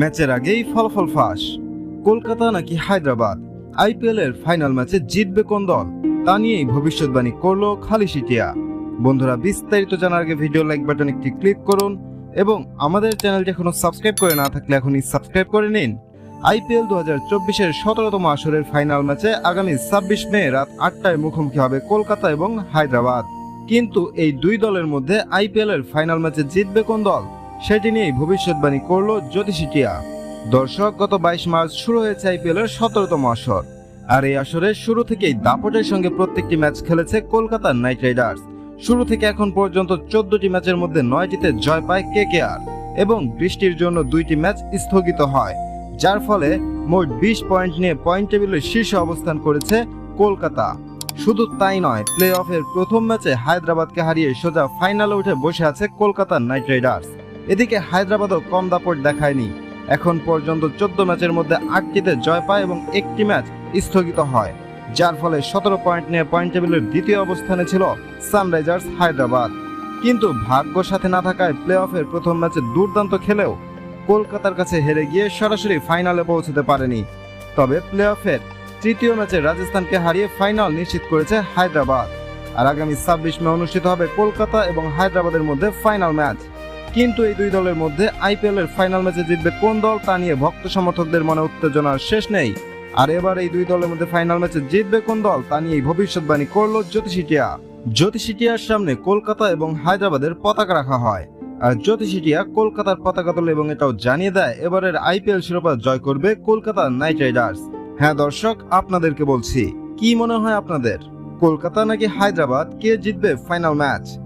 ম্যাচের আগেই ফলাফল ফাঁস। কলকাতা নাকি হায়দ্রাবাদ? আইপিএল এর ফাইনাল ম্যাচে জিতবে কোন দল? তা নিয়েই ভবিষ্যৎবাণী করল খালি সিটিয়া। বন্ধুরা, বিস্তারিত জানার আগে ভিডিও লাইক বাটন একটি ক্লিক করুন এবং আমাদের চ্যানেলটি এখনও সাবস্ক্রাইব করে না থাকলে এখনই সাবস্ক্রাইব করে নিন। আইপিএল দু হাজার চব্বিশের সতেরোতম আসরের ফাইনাল ম্যাচে আগামী ছাব্বিশ মে রাত আটটায় মুখোমুখি হবে কলকাতা এবং হায়দ্রাবাদ। কিন্তু এই দুই দলের মধ্যে আইপিএল এর ফাইনাল ম্যাচে জিতবে কোন দল? সেটি নিয়েই ভবিষ্যৎবাণী করল জ্যোতিষিটিয়া। দর্শক, গত বাইশ মার্চ শুরু হয়েছে আইপিএল এর সতেরোতম আসর। আর এই আসরে শুরু থেকেই দাপটের সঙ্গে প্রত্যেকটি ম্যাচ খেলেছে কলকাতার নাইট রাইডার্স। শুরু থেকে এখন পর্যন্ত চোদ্দটি ম্যাচের মধ্যে নয়টিতে জয় পায় কে কে আর এবং বৃষ্টির জন্য দুইটি ম্যাচ স্থগিত হয়, যার ফলে মোট বিশ পয়েন্ট নিয়ে পয়েন্ট টেবিলের শীর্ষে অবস্থান করেছে কলকাতা। শুধু তাই নয় প্লে অফের প্রথম ম্যাচে হায়দ্রাবাদকে হারিয়ে সোজা ফাইনালে উঠে বসে আছে কলকাতার নাইট রাইডার্স। এদিকে হায়দ্রাবাদও কম দাপট দেখায়নি। এখন পর্যন্ত চোদ্দ ম্যাচের মধ্যে আটটিতে জয় পায় এবং একটি ম্যাচ স্থগিত হয়। যার ফলে সতেরো পয়েন্ট নিয়ে পয়েন্ট টেবিলের দ্বিতীয় অবস্থানে ছিল সানরাইজার্স হায়দ্রাবাদ। কিন্তু ভাগ্য সাথে না থাকায় প্লে অফের প্রথম ম্যাচে দুর্দান্ত খেলেও কলকাতার কাছে হেরে গিয়ে সরাসরি ফাইনালে পৌঁছতে পারেনি। তবে প্লে অফের তৃতীয় ম্যাচে রাজস্থানকে হারিয়ে ফাইনাল নিশ্চিত করেছে হায়দ্রাবাদ। আর আগামী ছাব্বিশ মে অনুষ্ঠিত হবে কলকাতা এবং হায়দ্রাবাদের মধ্যে ফাইনাল ম্যাচ। কিন্তু এই দুই দলের মধ্যে আইপিএল এর ফাইনাল ম্যাচে জিতবে কোন দল তা নিয়ে ভক্ত সমর্থকদের মনে উত্তেজনার শেষ নেই। আর এবার এই দুই দলের মধ্যে ফাইনাল ম্যাচে জিতবে কোন দল তা নিয়ে ভবিষ্যৎবাণী করল জ্যোতিষিটিয়া জ্যোতিষিটিয়ার সামনে কলকাতা এবং হায়দ্রাবাদের পতাকা রাখা হয়। আর জ্যোতিষিটিয়া কলকাতার পতাকা তোলে এবং এটাও জানিয়ে দেয়, এবারের আইপিএল শিরোপা জয় করবে কলকাতা নাইট রাইডার্স। হ্যাঁ দর্শক, আপনাদেরকে বলছি, কি মনে হয় আপনাদের? কলকাতা নাকি হায়দ্রাবাদ? কে জিতবে ফাইনাল ম্যাচ?